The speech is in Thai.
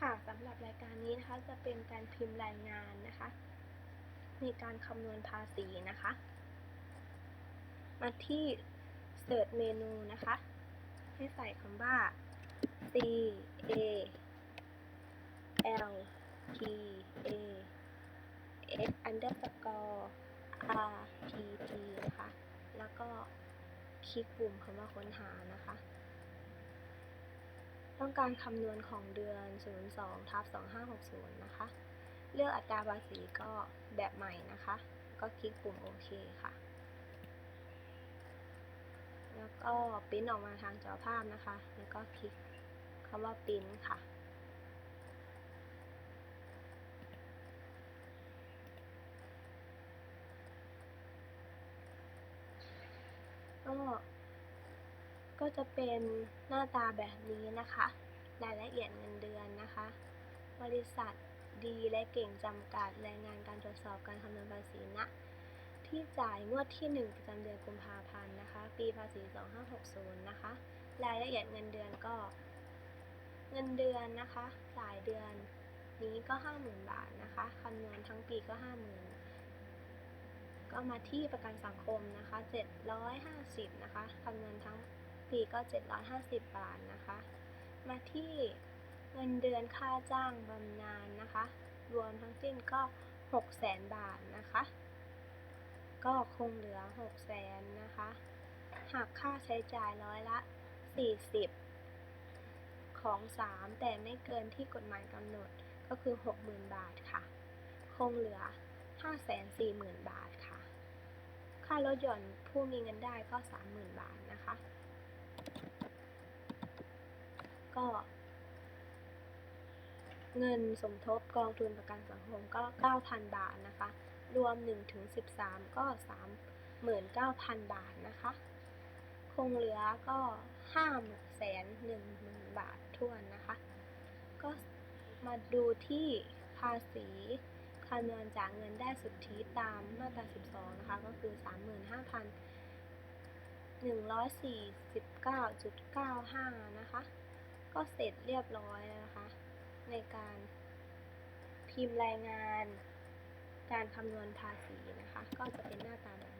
ค่ะสำหรับรายการนี้นะคะจะเป็นการพิมพ์รายงานนะคะ ในการคำนวณภาษีนะคะ มาที่ Search เมนูนะคะ ให้ใส่คำว่า C A L T A X underscore R P T นะคะ แล้วก็คลิกปุ่มคำว่าค้นหานะคะ ต้องการคำนวณของเดือน 02ทับ2560 นะคะ เลือกอัตราภาษีก็แบบใหม่นะคะ ก็คลิกปุ่มโอเคค่ะ แล้วก็ปริ้นออกมาทางจอภาพนะคะ แล้วก็คลิกคำว่าปริ้นค่ะ ก็ ก็จะเป็นหน้าตาแบบนี้นะคะ รายละเอียดเงินเดือนนะคะ บริษัทดีและเก่งจำกัดรายงานการตรวจสอบการคำนวณภาษีณที่จ่ายงวดที่ 1 ประจำเดือนกุมภาพันธ์นะคะ ปีภาษี 2560 นะคะ รายละเอียดเงินเดือนก็ เงินเดือนนะคะ จ่ายเดือนนี้ก็ 50,000 บาทนะคะคำนวณทั้งปีก็ 50,000 ก็มาที่ประกันสังคมนะคะ 750 นะคะคำนวณทั้ง ปีก็ 750 บาทนะคะ มาที่เงินเดือนค่าจ้างบำนาญนะคะ รวมทั้งสิ้นก็ 600,000 บาทนะคะ ก็คงเหลือ 600,000นะคะหากค่าใช้จ่ายร้อยละ 40 ของ 3 แต่ไม่เกินที่กฎหมายกำหนดก็คือ 60,000 บาทค่ะ คงเหลือ 540,000 บาทค่ะ ค่ารถย่อนผู้มีเงินได้ก็ 30,000 บาทนะคะ ก็ เงินสมทบกองทุนประกันสังคมก็ 9,000 บาทนะคะ รวม1ถึง13 ก็ 39,000 บาทนะคะ คงเหลือก็5แสน1หมื่นบาททวนนะคะ ก็มาดูที่ภาษีคำนวณจากเงินได้สุทธิตามมาตรา 12 นะคะ ก็คือ 149.95 นะคะ ก็เสร็จเรียบร้อยแล้วนะคะ ในการพิมพ์รายงานการคำนวณภาษีนะคะ ก็จะเป็นหน้าตาแบบ